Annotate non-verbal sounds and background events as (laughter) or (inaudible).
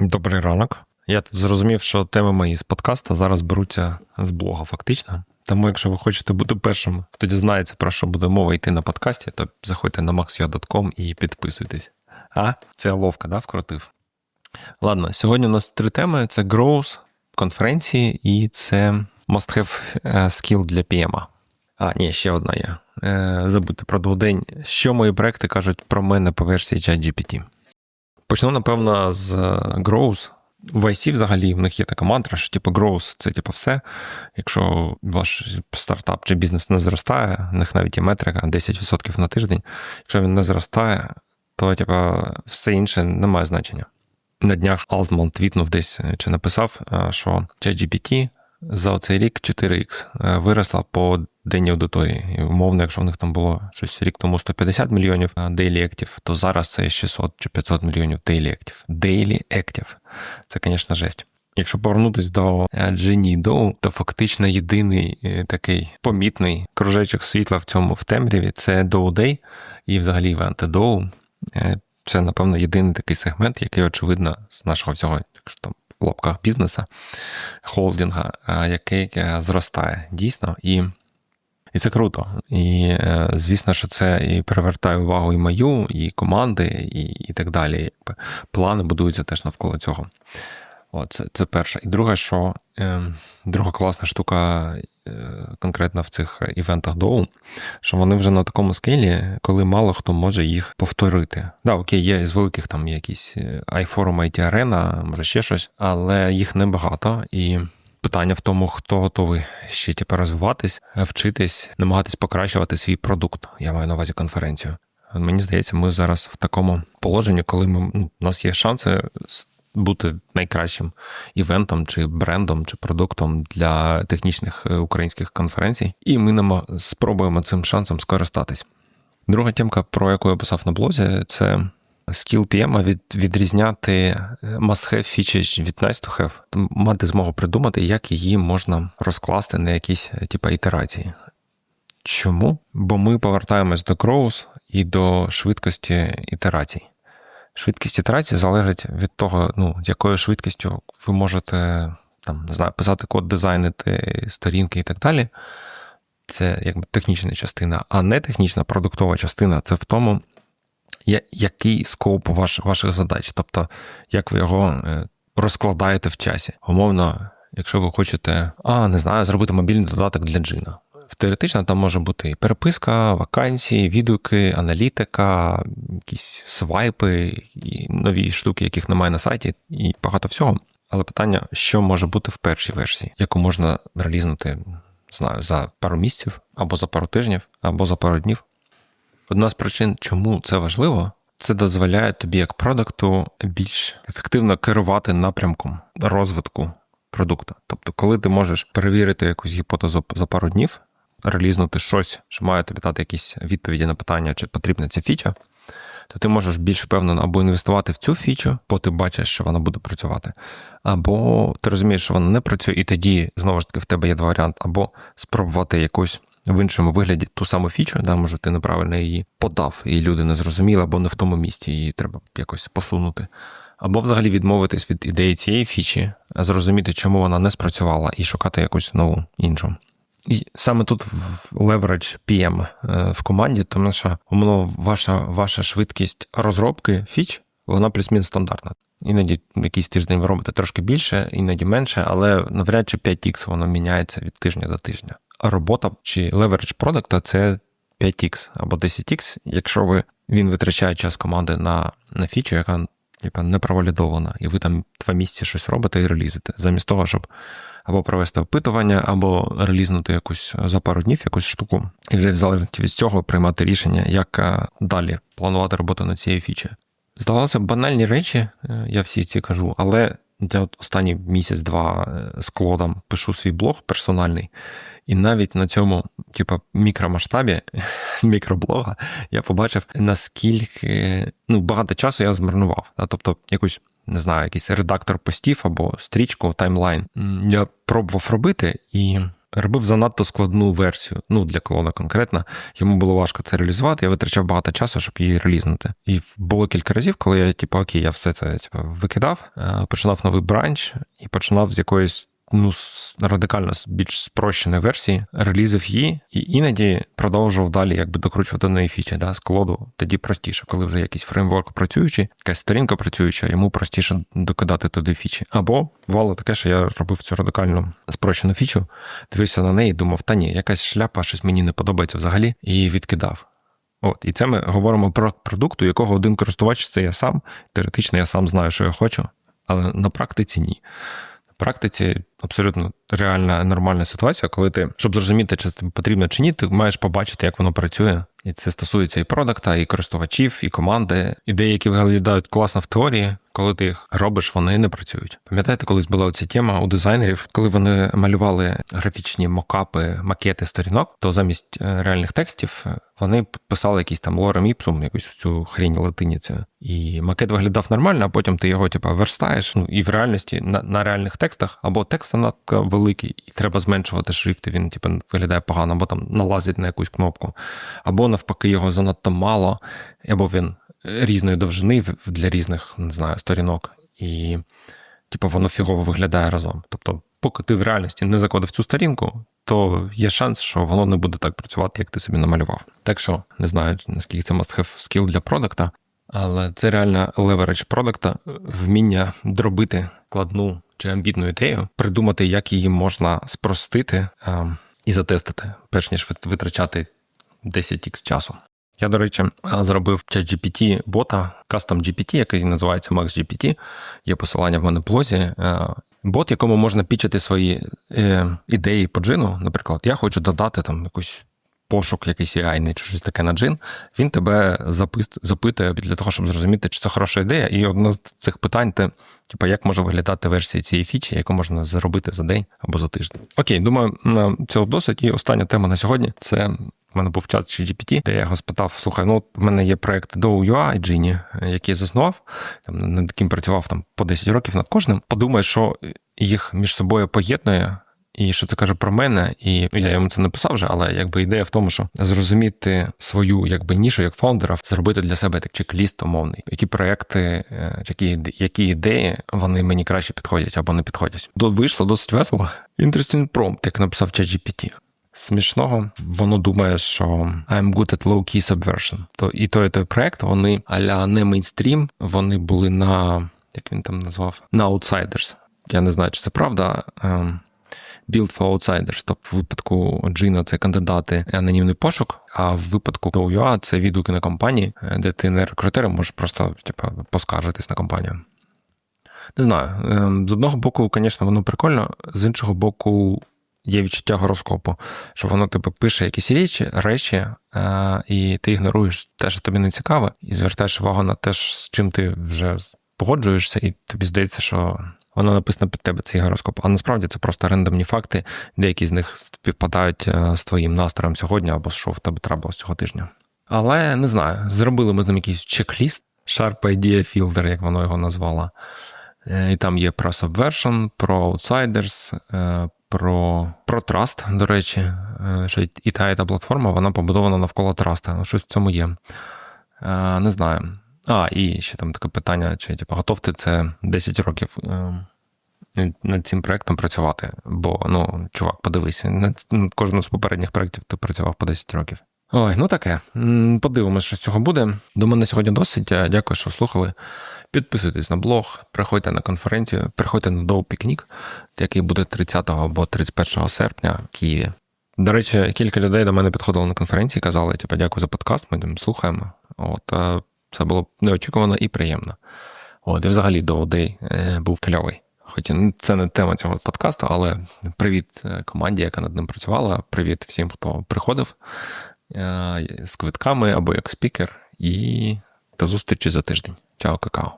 Добрий ранок. Я тут зрозумів, що теми мої з подкаста зараз беруться з блога, фактично. Тому, якщо ви хочете бути першим, хто дізнається, про що буде мова йти на подкасті, то заходьте на maxua.com і підписуйтесь. А, це ловка, да, вкрутив. Ладно, сьогодні у нас три теми: це growth, конференції і це must-have е, skill для PM. А, ні, ще одна є. Е, Забудьте про дводень. Що мої проекти кажуть про мене по версії ChatGPT? Почну, напевно, з е, Growth. В IC взагалі в них є така мантра, що типу Growth – це типу все. Якщо ваш стартап чи бізнес не зростає, в них навіть є метрика 10% на тиждень. Якщо він не зростає, то типу, все інше не має значення. На днях Altman твітнув десь чи написав, е, що ChatGPT за цей рік 4X е, виросла по денній аудиторії. І умовно, якщо в них там було щось рік тому 150 мільйонів е, daily active, то зараз це 600 чи 500 мільйонів daily active. Daily active. Це, звісно, жесть. Якщо повернутися до Genie Dow, то фактично єдиний е, такий помітний кружечок світла в цьому в темряві це Dow Day і взагалі івенти. Е, Це, напевно, єдиний такий сегмент, який, очевидно, з нашого всього, якщо там в лапках бізнеса, холдинга, е, який е, зростає дійсно. І і це круто. І е, звісно, що це і привертає увагу і мою, і команди, і і так далі. Плани будуються теж навколо цього. О, це, це перше. І друге, що е, друга класна штука е, конкретно в цих івентах Доу, що вони вже на такому скелі, коли мало хто може їх повторити. Да, окей, є з великих там якісь iForum, IT Arena, може ще щось, але їх небагато. І Питання в тому, хто готовий ще типу, розвиватись, вчитись, намагатись покращувати свій продукт. Я маю на увазі конференцію. Мені здається, ми зараз в такому положенні, коли ми ну, у нас є шанси бути найкращим івентом, чи брендом, чи продуктом для технічних українських конференцій, і ми спробуємо цим шансом скористатись. Друга тємка, про яку я писав на блозі, це скіл PM від, відрізняти must-have фічі від nice to have, мати змогу придумати, як її можна розкласти на якісь типу, ітерації. Чому? Бо ми повертаємось до growth і до швидкості ітерацій. Швидкість ітерації залежить від того, ну, з якою швидкістю ви можете там, не знаю, писати код, дизайнити сторінки і так далі. Це якби технічна частина, а не технічна продуктова частина це в тому, який скоп ваш, ваших задач, тобто як ви його розкладаєте в часі. Умовно, якщо ви хочете, а не знаю, зробити мобільний додаток для джина. Теоретично там може бути і переписка, вакансії, відгуки, аналітика, якісь свайпи, і нові штуки, яких немає на сайті, і багато всього. Але питання, що може бути в першій версії, яку можна релізнути, знаю, за пару місяців, або за пару тижнів, або за пару днів. Одна з причин, чому це важливо, це дозволяє тобі як продукту більш ефективно керувати напрямком розвитку продукту. Тобто, коли ти можеш перевірити якусь гіпотезу за пару днів, релізнути щось, що має тобі дати якісь відповіді на питання, чи потрібна ця фіча, то ти можеш більш впевнено або інвестувати в цю фічу, бо ти бачиш, що вона буде працювати, або ти розумієш, що вона не працює, і тоді знову ж таки в тебе є два варіанти, або спробувати якусь в іншому вигляді ту саму фічу, да, може, ти неправильно її подав, і люди не зрозуміли, або не в тому місці, її треба якось посунути. Або взагалі відмовитись від ідеї цієї фічі, зрозуміти, чому вона не спрацювала, і шукати якусь нову іншу. І саме тут левередж PM е, в команді, тому що умовно ваша ваша швидкість розробки фіч, вона плюс-мінус стандартна. Іноді якийсь тиждень ви робите трошки більше, іноді менше, але навряд чи 5х воно міняється від тижня до тижня робота чи леверидж продукта це 5X або 10X, якщо ви він витрачає час команди на на фічу, яка типа, не провалідована, і ви там два місяці щось робите і релізите, замість того, щоб або провести опитування, або релізнути якусь за пару днів якусь штуку, і вже в залежності від цього приймати рішення, як е, далі планувати роботу над цією фічею. Здавалося, банальні речі, е, я всі ці кажу, але я от останній місяць-два е, з клодом пишу свій блог персональний. І навіть на цьому, типу, мікромасштабі (laughs) мікроблога я побачив, наскільки ну, багато часу я змарнував. Тобто, якусь не знаю, якийсь редактор постів або стрічку, таймлайн. Я пробував робити, і робив занадто складну версію. Ну, для клона конкретно. Йому було важко це реалізувати. Я витрачав багато часу, щоб її релізнути. І було кілька разів, коли я, типу, окей, я все це типу, викидав, е, починав новий бранч і починав з якоїсь ну, радикально більш спрощеної версії, релізив її і іноді продовжував далі якби докручувати нові фічі да, з колоду. Тоді простіше, коли вже якийсь фреймворк працюючий, якась сторінка працююча, йому простіше докидати туди фічі. Або бувало таке, що я робив цю радикальну спрощену фічу, дивився на неї, думав, та ні, якась шляпа, щось мені не подобається взагалі, і відкидав. От, і це ми говоримо про продукт, у якого один користувач це я сам. Теоретично я сам знаю, що я хочу, але на практиці ні практиці абсолютно реальна нормальна ситуація, коли ти, щоб зрозуміти, чи тобі потрібно чи ні, ти маєш побачити, як воно працює. І це стосується і продакта, і користувачів, і команди. Ідеї, які виглядають класно в теорії, коли ти їх робиш, вони не працюють. Пам'ятаєте, колись була оця тема у дизайнерів, коли вони малювали графічні мокапи, макети сторінок, то замість е, реальних текстів е, вони писали якийсь там лорем іпсум, якусь цю хрінь латиніцю. І макет виглядав нормально, а потім ти його типу, верстаєш. Ну і в реальності на на реальних текстах або текст надто великий, і треба зменшувати шрифти. Він типу, виглядає погано, або там налазить на якусь кнопку, або навпаки, його занадто мало, або він різної довжини для різних не знаю, сторінок, і типу, воно фігово виглядає разом. Тобто, поки ти в реальності не закодив цю сторінку, то є шанс, що воно не буде так працювати, як ти собі намалював. Так що не знаю, наскільки це must have skill для продукта, але це реально левередж продукта, вміння дробити кладну чи амбітну ідею, придумати, як її можна спростити а, і затестити, перш ніж витрачати 10х часу. Я, до речі, зробив ChatGPT бота, Custom GPT, який називається MaxGPT. Є посилання в мене блозі. Е, бот, якому можна пічити свої е, ідеї по джину. Наприклад, я хочу додати там якусь пошук, якийсь AI чи щось таке на джин. Він тебе запитує для того, щоб зрозуміти, чи це хороша ідея. І одне з цих питань це, типу, як може виглядати версія цієї фічі, яку можна зробити за день або за тиждень. Окей, думаю, цього досить. І остання тема на сьогодні це у мене був чат GPT, де я його спитав: слухай, ну в мене є проект до UA Genie, який заснував, там над яким працював там по 10 років над кожним. Подумай, що їх між собою поєднує. І що це каже про мене, і я йому це написав вже, але якби ідея в тому, що зрозуміти свою якби нішу як фаундера, зробити для себе так чек-ліст умовний, які проекти, е, які які ідеї вони мені краще підходять або не підходять. Вийшло досить весело. Interesting prompt, як написав ChatGPT смішного. Воно думає, що I'm good at low-key subversion. То і той, і той проект, вони аля не мейнстрім, вони були на як він там назвав на Outsiders. Я не знаю, чи це правда. Ем, Build for Outsiders, тобто в випадку Джина це кандидати анонімний пошук, а в випадку UA це відгуки на компанії, де ти не рекрутером можеш просто типу, поскаржитись на компанію. Не знаю. Ем, з одного боку, звісно, воно прикольно, з іншого боку, є відчуття гороскопу, що воно тебе пише якісь речі, речі, і ти ігноруєш те, що тобі не цікаве, і звертаєш увагу на те, з чим ти вже погоджуєшся, і тобі здається, що. Воно написано під тебе цей гороскоп, а насправді це просто рандомні факти, деякі з них співпадають з твоїм настроєм сьогодні або що в тебе трапилось цього тижня. Але не знаю, зробили ми з ним якийсь чек-ліст, Sharp Idea Fielder, як воно його назвало. Е, і там є про Subversion, про Outsiders, е, про про траст, до речі, е, що і та і та платформа вона побудована навколо Trust. Ну, щось в цьому є. Е, не знаю. А, і ще там таке питання: чи типу, готов ти це 10 років е, над цим проектом працювати? Бо, ну, чувак, подивися, над кожним з попередніх проєктів ти працював по 10 років. Ой, ну таке. Подивимось, що з цього буде. До мене сьогодні досить. Дякую, що слухали. Підписуйтесь на блог, приходьте на конференцію, приходьте на Доу Пікнік, який буде 30 або 31 серпня в Києві. До речі, кілька людей до мене підходили на конференції, казали, типу, дякую за подкаст, ми там слухаємо. От це було неочікувано і приємно. От, і взагалі Day е, був кльовий. Хоча це не тема цього подкасту, але привіт е, команді, яка над ним працювала. Привіт всім, хто приходив е, з квитками або як спікер, і до зустрічі за тиждень. Чао, какао.